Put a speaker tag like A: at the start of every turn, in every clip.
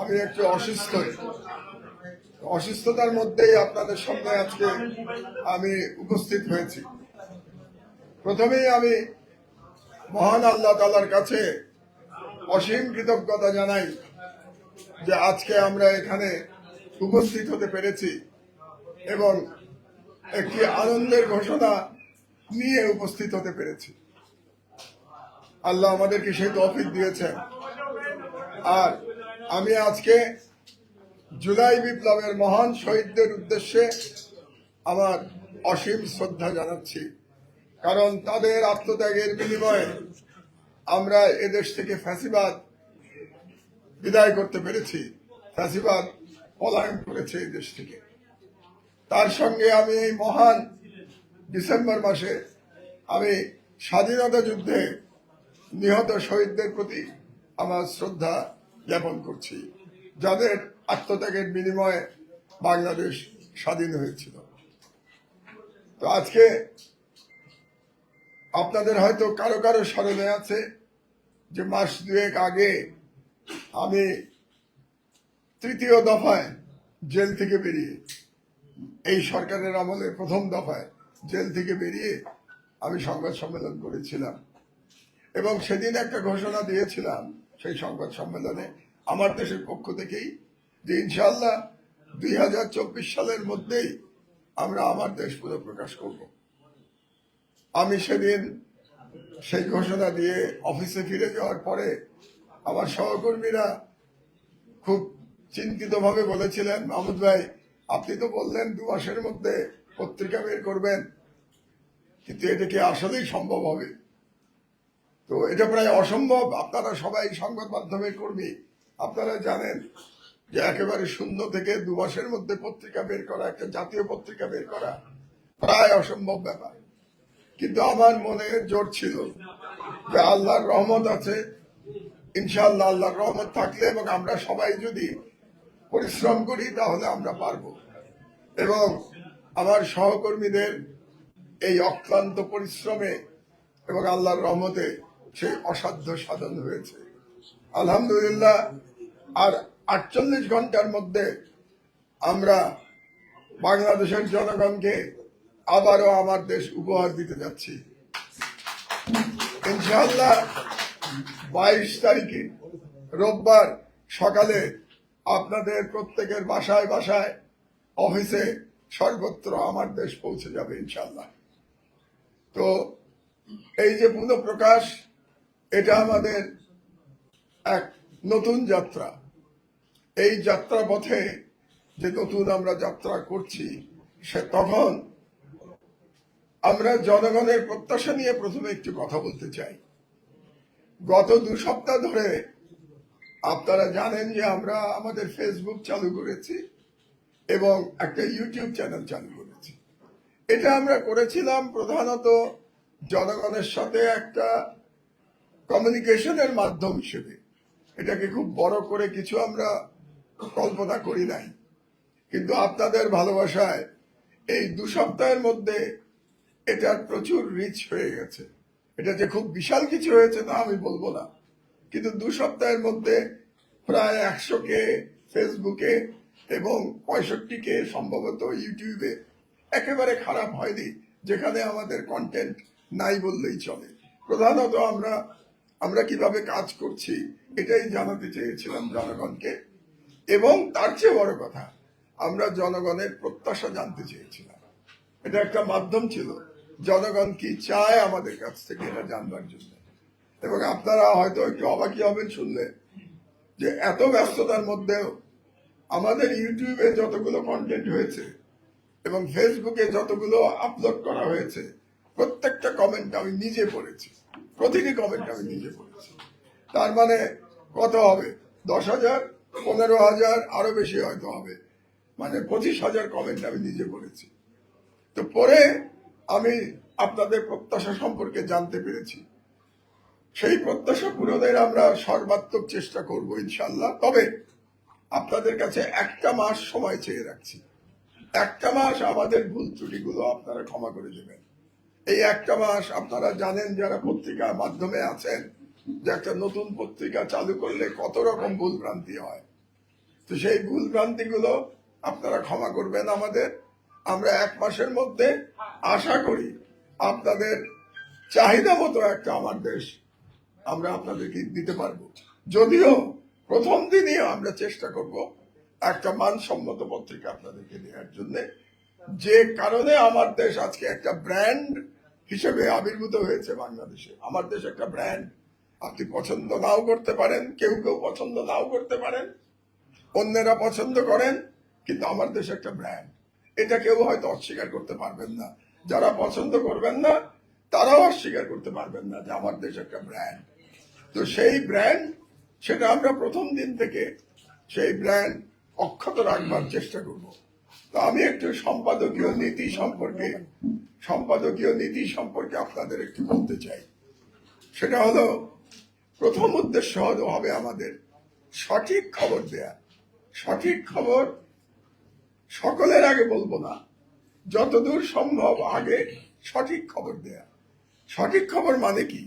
A: আমি একটু অসুস্থ। অসুস্থতার মধ্যেই আপনাদের সামনে আজকে আমি উপস্থিত হয়েছি। প্রথমেই আমি মহান আল্লাহ তালার কাছে অসীম কৃতজ্ঞতা জানাই যে আজকে আমরা এখানে উপস্থিত হতে পেরেছি এবং একটি আনন্দের ঘোষণা নিয়ে উপস্থিত হতে পেরেছি। আল্লাহ আমাদেরকে সেই তৌফিক দিয়েছেন। আর আমি আজকে জুলাই বিপ্লবের মহান শহীদদের উদ্দেশ্যে আমার অসীম শ্রদ্ধা জানাচ্ছি। কারণ তাদের আত্মত্যাগের বিনিময়ে আমরা এদেশ থেকে ফ্যাসিবাদ বিদায় করতে পেরেছি। ফ্যাসিবাদ পলায়ন করেছে এই দেশ থেকে। তার সঙ্গে আমি এই মহান ডিসেম্বর মাসে আমি স্বাধীনতা যুদ্ধে নিহত শহীদদের প্রতি আমার শ্রদ্ধা জ্ঞাপন করছি, যাদের আত্মত্যাগের বিনিময়ে বাংলাদেশ স্বাধীন হয়েছিল। তো আজকে আপনাদের হয়তো কারও কারও স্মরণে আছে যে মাস দুয়েক আগে আমি তৃতীয় দফায় জেল থেকে বেরিয়ে, এই সরকারের আমলে প্রথম দফায় জেল থেকে বেরিয়ে আমি সংবাদ সম্মেলন করেছিলাম এবং সেদিন একটা ঘোষণা দিয়েছিলাম সেই সংবাদ সম্মেলনে আমার দেশের পক্ষ থেকেই যে ইনশাল্লাহ দুই হাজার চব্বিশ সালের মধ্যেই আমরা আমার দেশ পুনঃপ্রকাশ করব। আমি সেদিন সেই ঘোষণা দিয়ে অফিসে ফিরে যাওয়ার পরে আমার সহকর্মীরা খুব চিন্তিতভাবে বলেছিলেন, মাহমুদ ভাই, আপনি তো বললেন দু মাসের মধ্যে পত্রিকা বের করবেন, কিন্তু এটা কি আসলেই সম্ভব হবে? তো এটা প্রায় অসম্ভব। আপনারা সবাই সংবাদ মাধ্যমের কর্মী। আপনারা জানেন যে একেবারে শূন্য থেকে দু মাসের মধ্যে পত্রিকা বের করা, একটা জাতীয় পত্রিকা বের করা প্রায় অসম্ভব ব্যাপার। কিন্তু আমার মনে জোর ছিল যে আল্লাহর রহমত আছে। ইনশাআল্লাহ আল্লাহর রহমত থাকলে এবং আমরা সবাই যদি পরিশ্রম করি, তাহলে আমরা পারব। এবং আমার সহকর্মীদের এই অক্লান্ত পরিশ্রমে এবং আল্লাহর রহমতে সেই অসাধ্য সাধন হয়েছে। আলহামদুলিল্লাহ, আর আটচল্লিশ ঘণ্টার মধ্যে আমরা বাংলাদেশের জনগণকে আবারও আমার দেশ উপহার দিতে যাচ্ছি। ইনশাল্লাহ বাইশ তারিখে রোববার সকালে আপনাদের প্রত্যেকের বাসায় বাসায় অফিসে সর্বত্র আমার দেশ পৌঁছে যাবে ইনশাল্লাহ তো এই যে পুনঃপ্রকাশ এটা আমাদের এক নতুন যাত্রা। এই যাত্রা পথে যে নতুন আমরা যাত্রা করছি, সে তখন আমরা জনগণের প্রত্যাশা নিয়ে প্রথমে একটু কথা বলতে চাই। গত দু সপ্তাহ ধরে আপনারা জানেন যে আমরা আমাদের ফেসবুক চালু করেছি এবং একটা ইউটিউব চ্যানেল চালু করেছি। এটা আমরা করেছিলাম প্রধানত জনগণের সাথে একটা কমিউনিকেশনের মাধ্যম হিসেবে। এটাকে খুব বড় করে কিছু আমরা কল্পনা করি নাই। কিন্তু আপনাদের ভালোবাসায় এই দু সপ্তাহের মধ্যে এটার প্রচুর রিচ হয়ে গেছে। এটা যে খুব বিশাল কিছু হয়েছে তা আমি বলব না। কিন্তু দু সপ্তাহের মধ্যে প্রায় একশো কে ফেসবুকে এবং পঁয়ষট্টি কে সম্ভবত ইউটিউবে একেবারে খারাপ হয়নি, যেখানে আমাদের কন্টেন্ট নাই বললেই চলে। প্রধানত আমরা আমরা কীভাবে কাজ করছি, এটাই জানাতে চেয়েছিলাম জনগণকে। এবং তার চেয়ে বড় কথা, আমরা জনগণের প্রত্যাশা জানতে চেয়েছিলাম। এটা একটা মাধ্যম ছিল। জনগণ কি চায় আমাদের কাছ থেকে এটা জানবার জন্য? এবং আপনারা হয়তো একটু অবাকি হবেন শুনলে, যে এত ব্যস্ততার মধ্যেও আমাদের ইউটিউবে যতগুলো কন্টেন্ট হয়েছে এবং ফেসবুকে যতগুলো আপলোড করা হয়েছে, প্রত্যেকটা কমেন্ট আমি নিজে পড়েছি। প্রতিটি কমেন্ট আমি নিজে পড়েছি তার মানে কত হবে? দশ হাজার, পনেরো হাজার, আরও বেশি হয়তো হবে। মানে পঁচিশ হাজার কমেন্ট আমি নিজে পড়েছি তো পরে আমি আপনাদের প্রত্যাশা সম্পর্কে জানতে পেরেছি। সেই প্রত্যাশা পূরণের আমরা সর্বাত্মক চেষ্টা করব ইনশাল্লাহ তবে আপনাদের কাছে একটা মাস সময় চেয়ে রাখছি। একটা মাস আমাদের ভুল ত্রুটিগুলো আপনারা ক্ষমা করে দেবেন। এই একটা মাস আপনারা জানেন যারা পত্রিকার মাধ্যমে আছেন যে একটা নতুন পত্রিকা চালু করলে কত রকম ভুল ভ্রান্তি হয়। তো সেই ভুল ভ্রান্তিগুলো আপনারা ক্ষমা করবেন আমাদের। আমরা এক মাসের মধ্যে আশা করি আপনাদের চাহিদা মতো একটা আমার দেশ আমরা আপনাদেরকে দিতে পারব। যদিও প্রথম দিনই আমরা চেষ্টা করব একটা মানসম্মত পত্রিকা আপনাদেরকে দেওয়ার জন্য। যে কারণে আমার দেশ আজকে একটা ব্র্যান্ড হিসেবে আবির্ভূত হয়েছে বাংলাদেশে। আমার দেশ একটা ব্র্যান্ড। আপনি পছন্দ নাও করতে পারেন, কেউ কেউ পছন্দ নাও করতে পারেন, অন্যেরা পছন্দ করেন, কিন্তু আমার দেশ একটা ব্র্যান্ড। এটা কেউ হয়তো অস্বীকার করতে পারবেন না। যারা পছন্দ করবেন না, তারাও অস্বীকার করতে পারবেন না যে আমার দেশ একটা ব্র্যান্ড। তো সেই ব্র্যান্ড, সেটা আমরা প্রথম দিন থেকে সেই ব্র্যান্ড অক্ষত রাখবার চেষ্টা করব। তো আমি একটু সম্পাদকীয় নীতি সম্পর্কে, সম্পাদকীয় নীতি সম্পর্কে আপনাদের একটু বলতে চাই। সেটা হলো, প্রথম উদ্দেশ্য হলো হবে আমাদের সঠিক খবর দেয়া। সঠিক খবর সকলের আগে বলব না, যতদূর সম্ভব আগে সঠিক খবর দেয়া। সঠিক খবর মানে কি?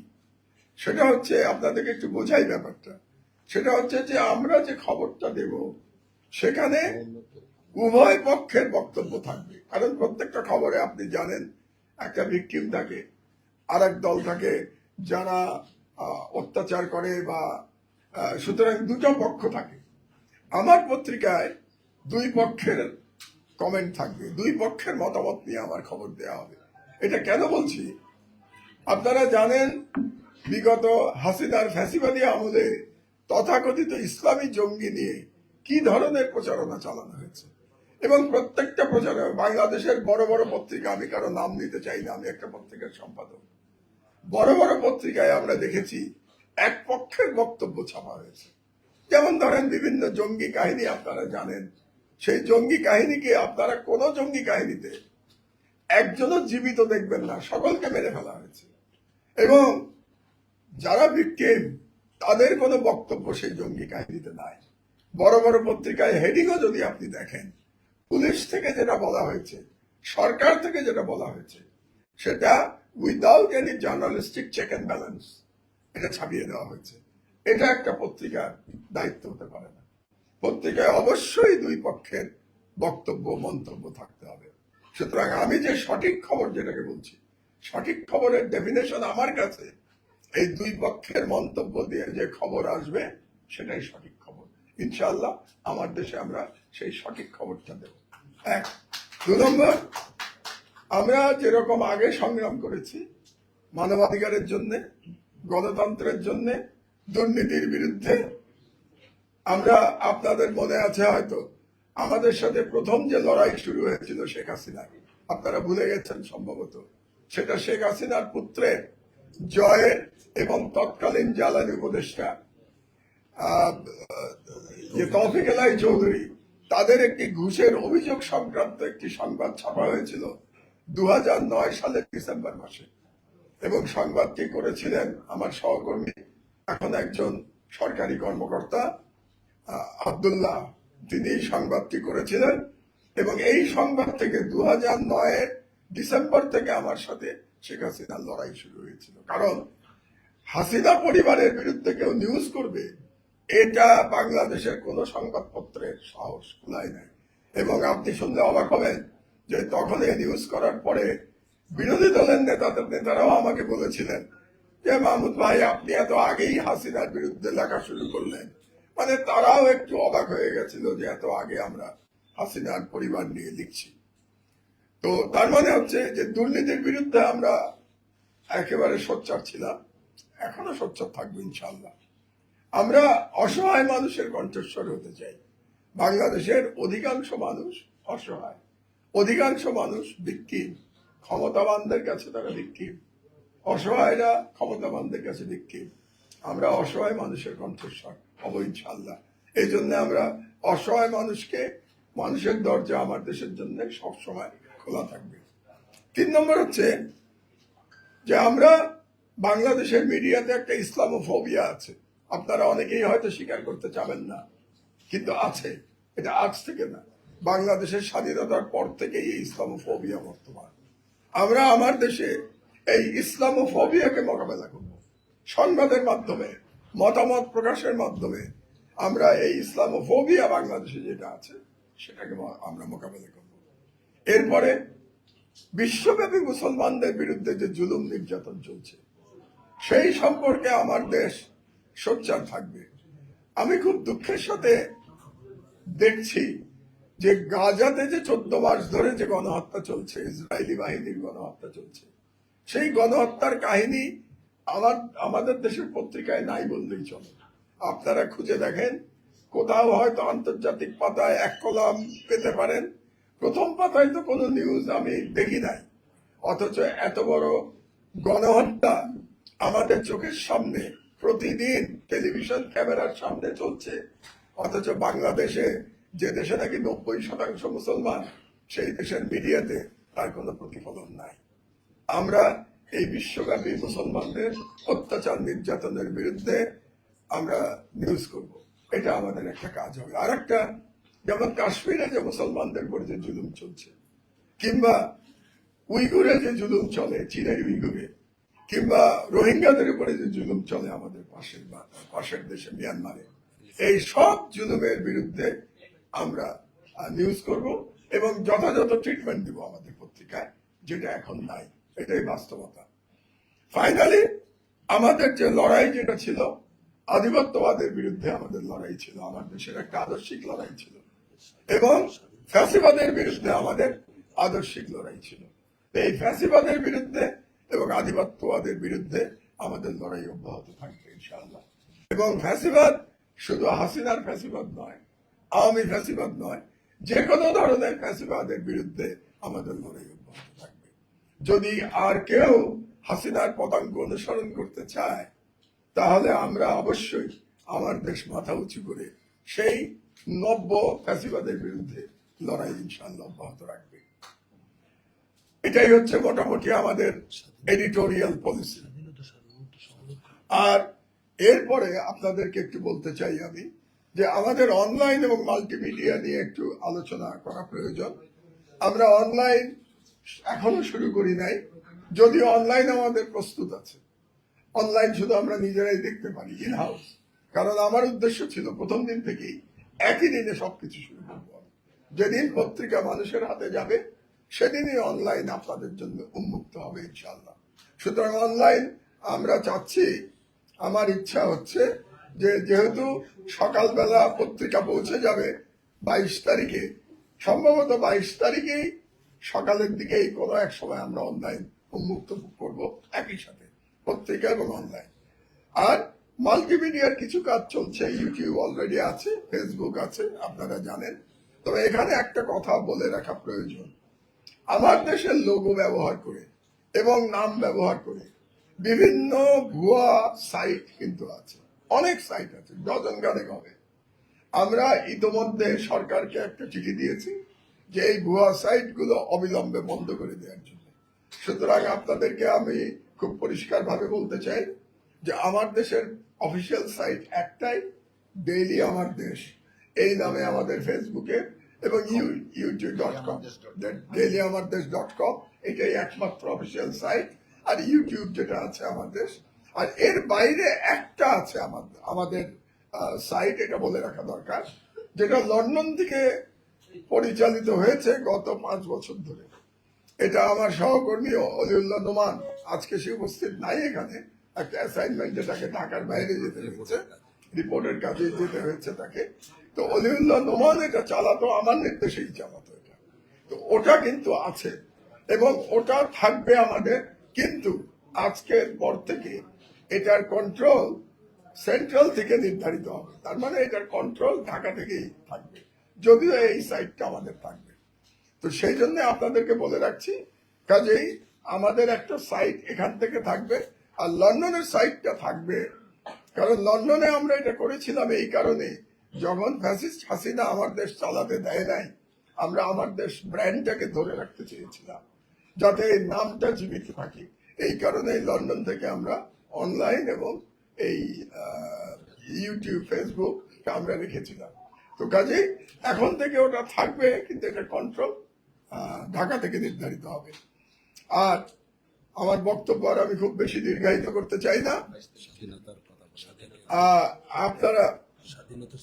A: সেটা হচ্ছে আপনাদেরকে একটু বোঝাই ব্যাপারটা। সেটা হচ্ছে যে আমরা যে খবরটা দেব, সেখানে উভয় পক্ষের বক্তব্য থাকবে। কারণ প্রত্যেকটা খবরে আপনি জানেন, একটা ভিকটিম থাকে আর এক দল থাকে যারা অত্যাচার করে বা সুতরাং দুটো পক্ষ থাকে। আমার পত্রিকায় দুই পক্ষের কমেন্ট থাকবে। দুই পক্ষের মতামত নিয়ে আমার খবর দেওয়া হবে। এটা কেন বলছি? আপনারা জানেন, বিগত হাসিনার ফ্যাসিবাদী আমলে তথাকথিত ইসলামী জঙ্গি নিয়ে কি ধরনের প্রচারণা চালানো হয়েছে? এবং প্রত্যেকটা প্রচারণা বাংলাদেশের বড় বড় পত্রিকা, আমি কারও নাম নিতে চাই না, আমি একটা পত্রিকার সম্পাদক। বড় বড় পত্রিকায় আমরা দেখেছি, এক পক্ষের বক্তব্য ছাপা হয়েছে। যেমন ধরেন বিভিন্ন জঙ্গি কাহিনী আপনারা জানেন, সেই জঙ্গি কাহিনীকে আপনারা কোন জঙ্গি কাহিনীতে একজনও জীবিত দেখবেন না, সকলকে মেরে ফেলা হয়েছে। এবং যারা ভিকটিম তাদের কোনো বক্তব্য সেই জঙ্গি কাহিনীতে নাই। বড় বড় পত্রিকায় হেডিংও যদি আপনি দেখেন পুলিশ থেকে যেটা বলা হয়েছে, সরকার থেকে যেটা বলা হয়েছে, সেটা without any journalistic check and balance এটা ছাপিয়ে দেওয়া হয়েছে। এটা একটা পত্রিকার দায়িত্ব হতে পারে না। পত্রিকায় অবশ্যই দুই পক্ষের বক্তব্য, মন্তব্য থাকতে হবে। সুতরাং আমি যে সঠিক খবর যেটাকে বলছি, সঠিক খবরের ডেফিনেশন আমার কাছে, এই দুই পক্ষের মন্তব্য দিয়ে যে খবর আসবে, সেটাই সঠিক খবর। ইনশাল্লাহ আমার দেশে আমরা সেই সঠিক খবরটা দেব। এক, দু নম্বর, আমরা যেরকম আগে সংগ্রাম করেছি, মানবাধিকারের জন্য, গণতন্ত্রের জন্য, দুর্নীতির বিরুদ্ধে, আমরা আপনাদের মনে আছে হয়তো, আমাদের সাথে প্রথম যে লড়াই শুরু হয়েছিল শেখ হাসিনা, আপনারা ভুলে গেছেন সম্ভবত, সেটা শেখ হাসিনার পুত্রের জয়ের এবং তৎকালীন জ্বালানি উপদেষ্টা যে তৌফিক এলাই চৌধুরী তাদের একটি ঘুষের অভিযোগ সংক্রান্ত একটি সংবাদ ছাপা হয়েছিল দু হাজার নয় সালের ডিসেম্বর মাসে। এবং সংবাদটি করেছিলেন আমার সহকর্মী, এখন একজন সরকারি কর্মকর্তা আব্দুল্লাহ। তিনি সংবাদটি করেছিলেন এবং এই সংবাদ থেকে দু হাজার নয়ের ডিসেম্বর থেকে আমার সাথে শেখ হাসিনার লড়াই শুরু হয়েছিল। কারণ হাসিনা পরিবারের বিরুদ্ধে কেউ নিউজ করবে এটা বাংলাদেশের কোনো সংবাদপত্রের সাহস কুলায় নাই। এবং আপনি শুনলে অবাক হবেন যে তখন এই নিউজ করার পরে বিরোধী দলের নেতাদের নেতারাও আমাকে বলেছিলেন যে, মাহমুদ ভাই, আপনি এত আগেই হাসিনার বিরুদ্ধে লেখা শুরু করলেন। মানে তারাও একটু অবাক হয়ে গেছিল যে, এত আগে আমরা হাসিনার পরিবার নিয়ে লিখছি। তো তার মানে হচ্ছে যে, দুর্নীতির বিরুদ্ধে আমরা একেবারে সোচ্চার ছিলাম। এখনও সোচ্চার থাকব ইনশাল্লাহ আমরা অসহায় মানুষের কণ্ঠস্বর হতে চাই। বাংলাদেশের অধিকাংশ মানুষ অসহায়। অধিকাংশ মানুষ ভিক্টিম। ক্ষমতাবানদের কাছে তারা ভিক্টিম। অসহায়রা ক্ষমতাবানদের কাছে ভিক্টিম। আমরা অসহায় মানুষের কণ্ঠস্বর হব ইনশাল্লাহ এই জন্য আমরা অসহায় মানুষকে মানুষের দরজা আমার দেশের জন্য সবসময় খোলা থাকবে। তিন নম্বর হচ্ছে যে আমরা বাংলাদেশের মিডিয়াতে একটা ইসলামোফোবিয়া আছে। আপনারা অনেকেই হয়তো স্বীকার করতে চাবেন না, কিন্তু আছে। এটা আজ থেকে না। বাংলাদেশের স্বাধীনতার পর থেকে এই ইসলামোফোবিয়া বর্তমান। আমরা আমার দেশে এই ইসলামোফোবিয়াকে মোকাবেলা করব। সংবাদের মাধ্যমে, মতামত প্রকাশের মাধ্যমে আমরা এই ইসলামোফোবিয়া বাংলাদেশে যেটা আছে, সেটাকে আমরা মোকাবেলা করব। এরপরে বিশ্বব্যাপী মুসলমানদের বিরুদ্ধে যে জুলুম নির্যাতন চলছে, সেই সম্পর্কে আমার দেশ সোচ্চার থাকবে। আমি খুব দুঃখের সাথে দেখছি যে গাজাতে যে চোদ্দ মাস ধরে যে গণহত্যা চলছে, ইসরায়েলি বাহিনীর গণহত্যা চলছে, সেই গণহত্যার কাহিনী আমার, আমাদের দেশের পত্রিকায় নাই বললেই চলে। আপনারা খুঁজে দেখেন, কোথাও হয়তো আন্তর্জাতিক পাতায় এক কলাম পেতে পারেন। প্রথম পাতায় তো কোনো নিউজ আমি দেখি নাই। অথচ এত বড় গণহত্যা আমাদের চোখের সামনে প্রতিদিন টেলিভিশন ক্যামেরার সামনে চলছে। অথচ বাংলাদেশে যে দেশে নাকি নব্বই শতাংশ মুসলমান, সেই দেশের মিডিয়াতে তার কোনো প্রতিফলন নাই। আমরা এই বিশ্বব্যাপী মুসলমানদের অত্যাচার নির্যাতনের বিরুদ্ধে আমরা নিউজ করব। এটা আমাদের একটা কাজ হবে। আর একটা যেমন কাশ্মীরে যে মুসলমানদের উপর যে জুলুম চলছে, কিংবা উইগুরে যে জুলুম চলে, চীনের উইগুরে কিংবা রোহিঙ্গাদের উপরে যে জুলুম চলে আমাদের পাশের পাশের দেশে মিয়ানমারে, এই সব জুলুমের বিরুদ্ধে আমরা নিউজ করব এবং যথাযথ ট্রিটমেন্ট দিব আমাদের পত্রিকায়, যেটা এখন নাই। এটাই বাস্তবতা। ফাইনালি আমাদের যে লড়াই যেটা ছিল, আধিপত্যবাদের বিরুদ্ধে আমাদের লড়াই ছিল, আমার দেশের একটা আদর্শিক লড়াই ছিল। এবং ফ্যাসিবাদের বিরুদ্ধে আমাদের আদর্শিক লড়াই ছিল। এই ফ্যাসিবাদের বিরুদ্ধে এবং আধিপত্যবাদের বিরুদ্ধে আমাদের লড়াই অব্যাহত থাকবে, ইনশাআল্লাহ। এবং ফ্যাসিবাদ শুধু হাসিনার ফ্যাসিবাদ নয়, আওয়ামী ফ্যাসিবাদ নয় যে কোনো ধরনের ফ্যাসিবাদের বিরুদ্ধে আমাদের লড়াই অব্যাহত থাকবে। যদি আর কেউ হাসিনার পদাঙ্ক অনুসরণ করতে চায়, তাহলে আমরা অবশ্যই আমার দেশ মাথা উঁচু করে সেই নব্য ফ্যাসিবাদের বিরুদ্ধে লড়াই ইনশাল্লাহ অব্যাহত রাখবে। এটাই হচ্ছে মোটামুটি আমাদের এডিটোরিয়াল পলিসি আর এরপরে আপনাদেরকে একটু বলতে চাই আমি যে আমাদের অনলাইন এবং মাল্টিমিডিয়া নিয়ে একটু আলোচনা করা প্রয়োজন। আমরা অনলাইন এখনও শুরু করি নাই। যদিও অনলাইন আমাদের প্রস্তুত আছে। অনলাইন শুধু আমরা নিজেরাই দেখতে পারি ইন হাউস কারণ আমার উদ্দেশ্য ছিল প্রথম দিন থেকেই একই দিনে সবকিছু শুরু করব। যেদিন পত্রিকা মানুষের হাতে যাবে সেদিনই অনলাইন আপনাদের জন্য উন্মুক্ত হবে ইনশাল্লাহ সুতরাং অনলাইন আমরা চাচ্ছি, আমার ইচ্ছা হচ্ছে যে যেহেতু সকালবেলা পত্রিকা পৌঁছে যাবে বাইশ তারিখে, সম্ভবত বাইশ তারিখেই সকালের দিকেই কোনো এক সময় আমরা অনলাইন উন্মুক্ত করব একই সাথে, পত্রিকা এবং অনলাইন আর মাল্টিমিডিয়ার কিছু কাজ চলছে ইউটিউব অলরেডি আছে ফেসবুক আছে, আপনারা জানেন। তবে এখানে একটা কথা বলে রাখা প্রয়োজন। আমার দেশের লোগো ব্যবহার করে এবং নাম ব্যবহার করে বিভিন্ন ভুয়া সাইট কিন্তু আছে। অনেক সাইট আছে, ডজন গানেক হবে। আমরা ইতোমধ্যে সরকারকে একটা চিঠি দিয়েছি যে এই ভুয়া সাইটগুলো অবিলম্বে বন্ধ করে দেওয়ার জন্য। সুতরাং আপনাদেরকে আমি খুব পরিষ্কারভাবে বলতে চাই যে আমার দেশের অফিসিয়াল সাইট একটাই ডেইলি আমার দেশ। এই নামে আমাদের ফেসবুকে এবং ইউটিউব ডট কম ডেইলি আমার দেশ ডট কম এটাই একমাত্র অফিসিয়াল সাইট আর ইউটিউব যেটা আছে আমার দেশ আর এর বাইরে একটা আছে আমাদের আমাদের সাইট এটা বলে রাখা দরকার যেটা লন্ডন থেকে পরিচালিত হয়েছে গত পাঁচ বছর ধরে। এটা আমার সহকর্মী অলিউল্লাহ নোমান আজকে সে উপস্থিত নাই এখানে একটা অ্যাসাইনমেন্টে তাকে ঢাকার বাইরে যেতে হয়েছে রিপোর্টের কাজে যেতে হয়েছে তাকে। তো অলিউল্লাহ নোমান এটা চালাতো আমার নির্দেশেই চালাতো এটা। তো ওটা কিন্তু আছে, এবং ওটা থাকবে আমাদের, কিন্তু আজকের পর থেকে এটার কন্ট্রোল সেন্ট্রাল থেকে নির্ধারিত হবে। তার মানে এটার কন্ট্রোল ঢাকা থেকেই থাকবে, যদিও এই সাইটটা আমাদের থাকবে। তো সেই জন্য আপনাদেরকে বলে রাখছি, কাজেই আমাদের একটা সাইট এখান থেকে থাকবে, আর লন্ডনের সাইটটা থাকবে। কারণ লন্ডনে আমরা এটা করেছিলাম এই কারণে যখন ফ্যাসিস্ট হাসিনা আমার দেশ চালাতে দেয় নাই আমরা আমার দেশ ব্র্যান্ডটাকে ধরে রাখতে চেয়েছিলাম যাতে এই নামটা জীবিত থাকে। এই কারণে লন্ডন থেকে আমরা অনলাইন এবং এই ইউটিউব ফেসবুক আমরা রেখেছিলাম। তো কাজেই এখন থেকে ওটা থাকবে কিন্তু এটা কন্ট্রোল ঢাকা থেকে নির্ধারিত হবে। আর আমার বক্তব্য আর আমি খুব বেশি দীর্ঘায়িত করতে চাই না। আপনারা
B: স্বাধীনতা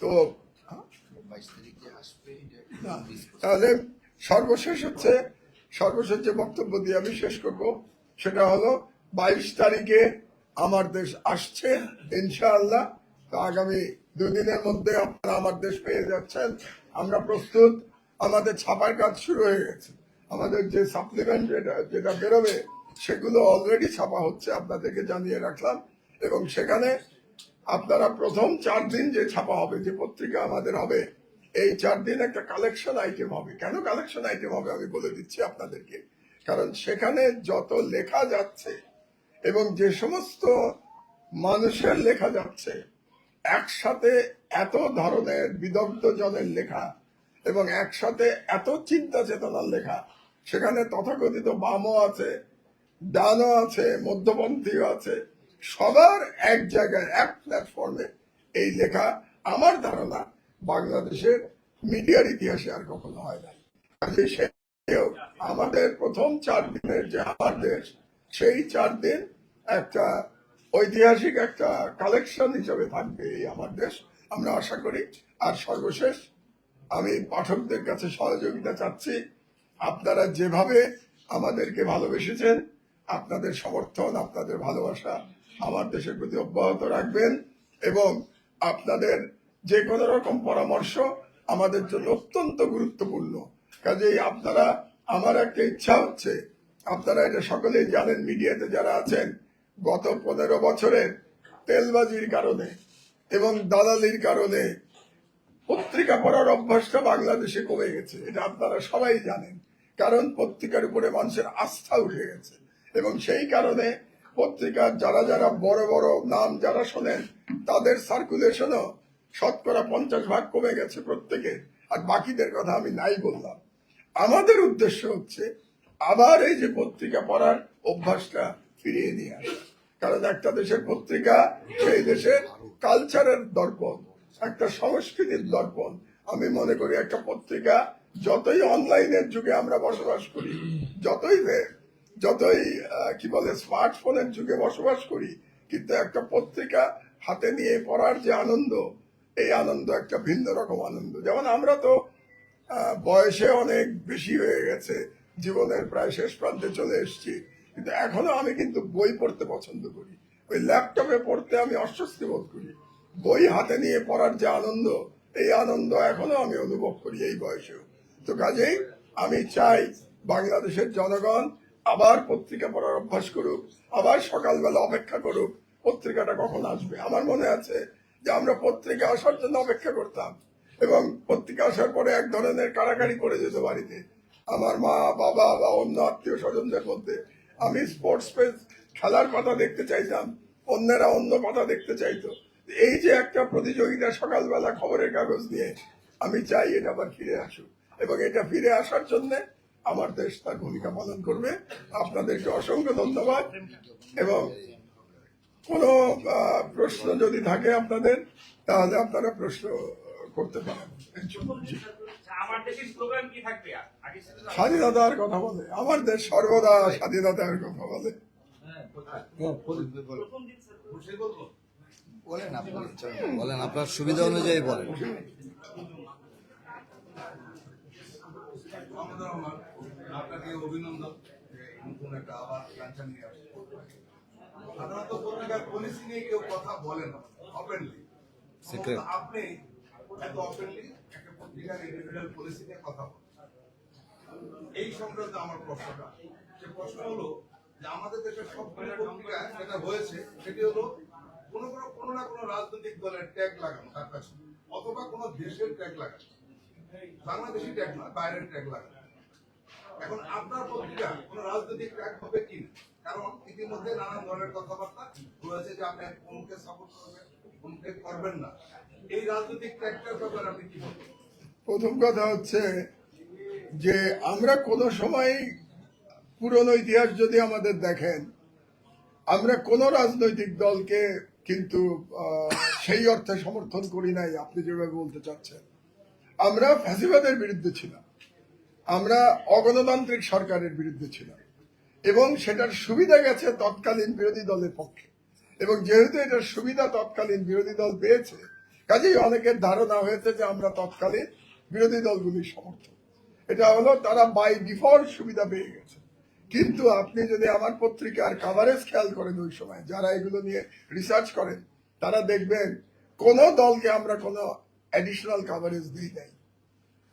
A: তো তাহলে সর্বশেষ হচ্ছে, সর্বশেষ যে বক্তব্য দিয়ে আমি শেষ করব, সেটা হলো বাইশ তারিখে আমার দেশ আসছে, ইনশাআল্লাহ। তো আগামী দুদিনের মধ্যে আপনারা আমার দেশ পেয়ে যাচ্ছেন। আমরা প্রস্তুত। আমাদের ছাপার কাজ শুরু হয়ে গেছে। আমাদের যে সাপ্লিমেন্ট যেটা যেটা বেরোবে, সেগুলো অলরেডি ছাপা হচ্ছে। আপনাদেরকে জানিয়ে রাখলাম। এবং সেখানে আপনারা প্রথম চার দিন যে ছাপা হবে, যে পত্রিকা আমাদের হবে, এই চার দিন একটা কালেকশন আইটেম হবে। কেন কালেকশন আইটেম হবে আমি বলে দিচ্ছি আপনাদেরকে। কারণ সেখানে যত লেখা যাচ্ছে এবং যে সমস্ত মানুষের লেখা যাচ্ছে, একসাথে এত ধরনের বিদগ্ধ জনের লেখা এবং একসাথে এত চিন্তা চেতনার লেখা, সেখানে তথাকথিত বামও আছে, ডানও আছে, মধ্যপন্থীও আছে সবার এক জায়গায়, এক প্ল্যাটফর্মে এই লেখা আমার ধারণা বাংলাদেশের মিডিয়ার ইতিহাসে আর কখনো হয় না কাজে আমাদের প্রথম চার দিনের যে আমার দেশ, সেই চার দিন একটা ঐতিহাসিক একটা কালেকশন হিসেবে থাকবে এই আমার দেশ। আমরা আশা করি, আর সর্বশেষ আমি পাঠকদের কাছে সহযোগিতা চাচ্ছি, আপনারা যেভাবে আমাদেরকে ভালোবেসেছেন, আপনাদের সমর্থন, আপনাদের ভালোবাসা আমার দেশের প্রতি অব্যাহত রাখবেন এবং আপনাদের যে কোনো রকম পরামর্শ আমাদের জন্য অত্যন্ত গুরুত্বপূর্ণ। কাজেই আপনারা, আমার একটা ইচ্ছা হচ্ছে, আপনারা এটা সকলেই জানেন, মিডিয়াতে যারা আছেন, গত পনেরো বছরের তেলবাজির কারণে এবং দালালির কারণে পত্রিকা পড়ার অভ্যাসটা বাংলাদেশে কমে গেছে, এটা আপনারা সবাই জানেন। কারণ পত্রিকার উপরে মানুষের আস্থা উঠে গেছে এবং সেই কারণে পত্রিকার যারা যারা বড় বড় নাম যারা শোনেন, তাদের সার্কুলেশনও শতকরা পঞ্চাশ ভাগ কমে গেছে প্রত্যেকে। আর বাকিদের কথা আমি নাই বললাম। আমাদের উদ্দেশ্য হচ্ছে আবার এই যে পত্রিকা পড়ার অভ্যাসটা ফিরিয়ে নিয়ে আসা। কারণ একটা দেশের পত্রিকা, সেই দেশের কালচারের দর্পণ, একটা সংস্কৃতির দর্পণ। আমি মনে করি একটা পত্রিকা যতই অনলাইনের যুগে আমরা বসবাস করি, যতই বে- যতই কি বলে স্মার্টফোনের যুগে বসবাস করি, কিন্তু একটা পত্রিকা হাতে নিয়ে পড়ার যে আনন্দ, এই আনন্দ একটা ভিন্ন রকম আনন্দ। যেমন আমরা তো বয়সে অনেক বেশি হয়ে গেছে, জীবনের প্রায় শেষ প্রান্তে চলে এসেছি, কিন্তু এখনও আমি কিন্তু বই পড়তে পছন্দ করি। ওই ল্যাপটপে পড়তে আমি অস্বস্তি বোধ করি। বই হাতে নিয়ে পড়ার যে আনন্দ, এই আনন্দ এখনও আমি অনুভব করি এই বয়সেও। তো কাজেই আমি চাই বাংলাদেশের জনগণ আবার পত্রিকা পড়ার অভ্যাস করুক, আবার সকালবেলা অপেক্ষা করুক, পত্রিকাটা কখন আসবে? আমার মনে আছে যে আমরা পত্রিকা আসার জন্য অপেক্ষা করতাম এবং পত্রিকা আসার পরে এক ধরনের কাড়াকাড়ি করে যেত বাড়িতে। আমার মা, বাবা বা অন্য আত্মীয় স্বজনদের মধ্যে আমি স্পোর্টস পেজ খেলার কথা দেখতে চাইতাম, অন্যেরা অন্য কথা দেখতে চাইতো। এই যে একটা প্রতিযোগিতা সকালবেলা খবরের কাগজ নিয়ে আমি চাই এটা আবার ফিরে আসুক। এবং এটা ফিরে আসার জন্য আমার দেশ তার ভূমিকা পালন করবে। আপনাদেরকে অসংখ্য ধন্যবাদ। এবং কোনো প্রশ্ন যদি থাকে আপনাদের, তাহলে আপনারা প্রশ্ন করতে পারেন। স্বাধীনতার কথা বলে। আমার দেশ সর্বদা স্বাধীনতার কথা বলে।
C: বলেন
B: আপনার সুবিধা অনুযায়ী বলেন।
D: রহমান আপনাকে অভিনন্দন। যে নতুন একটা আবার কাঞ্চন নিয়ে আসছে। সাধারণত পত্রিকার পলিসি নিয়ে কেউ কথা বলে না ওপেনলি. আপনি এত ওপেনলি একটা পত্রিকার ইন্ডিভিজুয়াল পলিসি নিয়ে কথা বলেন। এই সংক্রান্ত আমার প্রশ্নটা। সে প্রশ্ন হলো যে আমাদের দেশের সবগুলো পত্রিকা যেটা হয়েছে সেটি হলো কোনো কোনো কোনো না কোনো রাজনৈতিক দলের ট্যাগ লাগানো তার কাছে অথবা কোনো দেশের ট্যাগ লাগানো। বাংলাদেশি ট্যাগ নয়, বাইরের ট্যাগ লাগানো এখন আপনার পত্রিকা কোন রাজনৈতিক ট্যাগ হবে কি? কারণ ইতিমধ্যে নানান ধরনের কথাবার্তা রয়েছে যে আপনি কোনকে সাপোর্ট করবেন কোনকে করবেন না। এই রাজনৈতিক ট্যাগটার ব্যাপারে আপনি কি বলবেন?
A: প্রথম কথা হচ্ছে যে আমরা কোনো সময় পুরনো ইতিহাস যদি আমাদের দেখেন, আমরা কোন রাজনৈতিক দলকে কিন্তু সেই অর্থে সমর্থন করি নাই, আপনি যেভাবে বলতে চাচ্ছেন। আমরা ফ্যাসিবাদের বিরুদ্ধে ছিলাম। আমরা অগণতান্ত্রিক সরকারের বিরুদ্ধে ছিলাম। এবং সেটার সুবিধা গেছে তৎকালীন বিরোধী দলের পক্ষে। এবং যেহেতু এটার সুবিধা তৎকালীন বিরোধী দল পেয়েছে, কাজেই অনেকের ধারণা হয়েছে যে আমরা তৎকালীন বিরোধী দলগুলির সমর্থক। এটা হলো তারা বাই ডিফল্ট সুবিধা পেয়ে গেছে। কিন্তু আপনি যদি আমার পত্রিকার কাভারেজ খেয়াল করেন ওই সময়, যারা এগুলো নিয়ে রিসার্চ করেন, তারা দেখবেন কোন দলকে আমরা কোনো অ্যাডিশনাল কাভারেজ দিই নাই।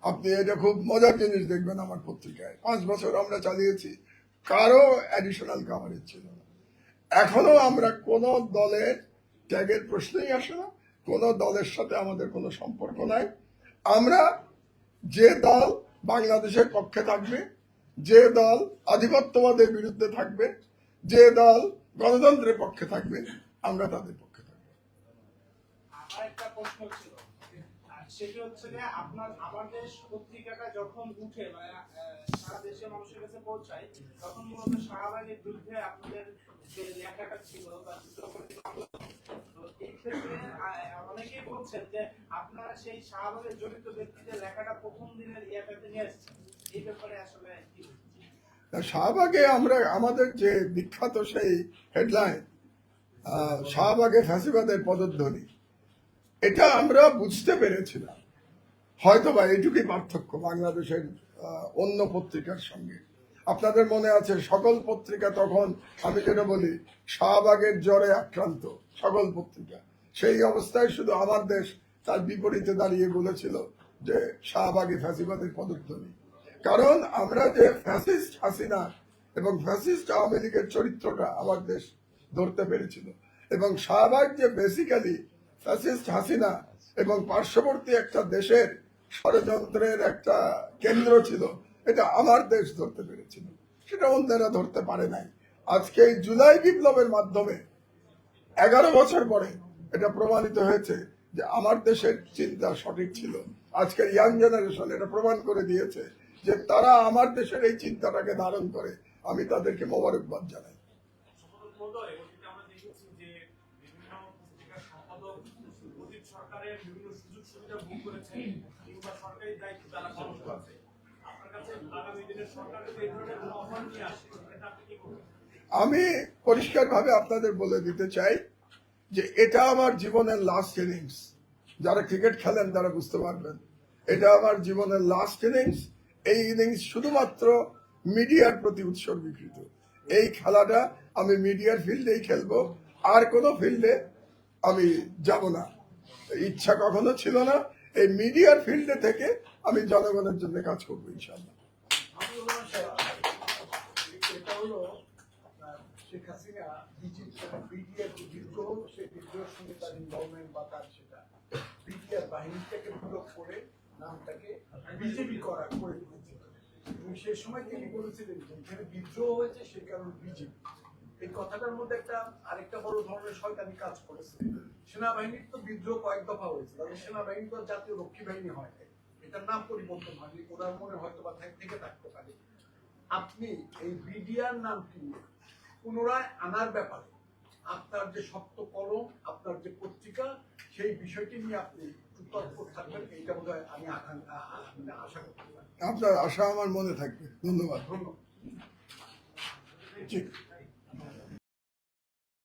A: আপনি এটা খুব মজার জিনিস দেখবেন আমার পত্রিকায়। পাঁচ বছর আমরা চালিয়েছি, কারও অ্যাডিশনাল কাভারেজ ছিল না। এখনও আমরা কোন দলের ত্যাগের প্রশ্নই আসে না, কোন দলের সাথে আমাদের কোনো সম্পর্ক নাই। আমরা যে দল বাংলাদেশের পক্ষে থাকবে, যে দল আধিপত্যবাদের বিরুদ্ধে থাকবে, যে দল গণতন্ত্রের পক্ষে থাকবে, আমরা তাদের পক্ষে থাকব।
E: আমার একটা প্রশ্ন ছিল। সেটি হচ্ছে যে আপনার, আমার দেশ পত্রিকাটা যখন উঠে মানে সারা দেশের মানুষের কাছে পৌঁছায়, তখন মূলত শাহবাগের বিরুদ্ধে আপনাদের যে লেখাটা ছিল বা তো এই ক্ষেত্রে অনেকেই বলছেন যে আপনারা সেই শাহবাগের জড়িত ব্যক্তিদের লেখাটা প্রথম দিনের ইয়েটাতে নিয়ে এসেছেন। এই ব্যাপারে আসলে কি
A: শাহবাগে আমরা, আমাদের যে বিখ্যাত সেই হেডলাইন শাহবাগে ফ্যাসিবাদের পদধ্বনি। এটা আমরা বুঝতে পেরেছিলাম। হয়তো বা এইটুকুই পার্থক্য বাংলাদেশের অন্য পত্রিকার সঙ্গে। আপনাদের মনে আছে, সকল পত্রিকা তখন, আমি যেটা বলি, শাহবাগের জ্বরে আক্রান্ত সকল পত্রিকা। সেই অবস্থায় শুধু আমার দেশ তার বিপরীতে দাঁড়িয়ে বলেছিল যে শাহবাগে ফ্যাসিবাদের পদধ্বনি কারণ আমরা যে ফ্যাসিস্ট হাসিনা এবং ফ্যাসিস্ট আওয়ামী লীগের চরিত্রটা আমার দেশ ধরতে পেরেছিল। এবং শাহবাগ যে বেসিক্যালি ফ্যাসিস্ট হাসিনা এবং পার্শ্ববর্তী একটা দেশের ষড়যন্ত্রের একটা কেন্দ্র ছিল, এটা আমার দেশ ধরতে পেরেছিল। সেটা অন্যরা ধরতে পারে নাই। আজকে এই জুলাই বিপ্লবের মাধ্যমে এগারো বছর পরে এটা প্রমাণিত হয়েছে যে আমার দেশের চিন্তা সঠিক ছিল। আজকের ইয়াং জেনারেশন এটা প্রমাণ করে দিয়েছে যে তারা আমার দেশের এই চিন্তাটাকে ধারণ করে। আমি তাদেরকে মোবারকবাদ জানাই
F: মহোদয়, অতীতে আমরা দেখেছি যে বিভিন্ন পত্রিকার সম্পাদক অতীত সরকারের বিভিন্ন সুযোগ সুবিধা ভোগ করেছেন কিংবা সরকারি দায়িত্ব তারা পালন করেছে। আপনার কাছে আগামী এই ধরনের কোনো আহ্বান নিয়ে আসে আপনি কি করবেন
A: আমি পরিষ্কারভাবে আপনাদের বলে দিতে চাই যে এটা আমার জীবনের লাস্ট ইনিংস যারা ক্রিকেট খেলেন তারা বুঝতে পারবেন। এটা আমার জীবনের লাস্ট ইনিংস এই ইনিংস শুধুমাত্র মিডিয়ার প্রতি উৎসর্গীকৃত। এই খেলাটা আমি মিডিয়ার ফিল্ডেই খেলব। আর কোনো ফিল্ডে আমি যাব না। ইচ্ছা কখনো ছিল না। এই মিডিয়ার ফিল্ডে থেকে আমি জনগণের জন্য কাজ করব ইনশাল্লাহ
G: সেই সময় তিনি বলেছিলেন যে বিদ্রোহ হয়েছে সেই কারণে বিজেপি। এই কথাটার মধ্যে একটা আরেকটা বড় ধরনের শয়তানি কাজ করেছে। সেনাবাহিনীর তো বিদ্রোহ কয়েক দফা হয়েছে তবে সেনাবাহিনী তো জাতীয় রক্ষী বাহিনী হয় এটার নাম পরিবর্তন হয়নি ওনার মনে হয়তো বা থেকে থাকতে পারে। আপনি এই বিডিআর নামটি পুনরায় আনার ব্যাপারে আপনার যে শক্ত কলম আপনার যে পত্রিকা সেই বিষয়টি নিয়ে আপনি তৎপর থাকবেন এইটা বোধ আমি আকাঙ্ক্ষা আশা করতে পারি।
A: আপনার আশা আমার মনে থাকবে। ধন্যবাদ।
G: ধন্যবাদ।
A: জি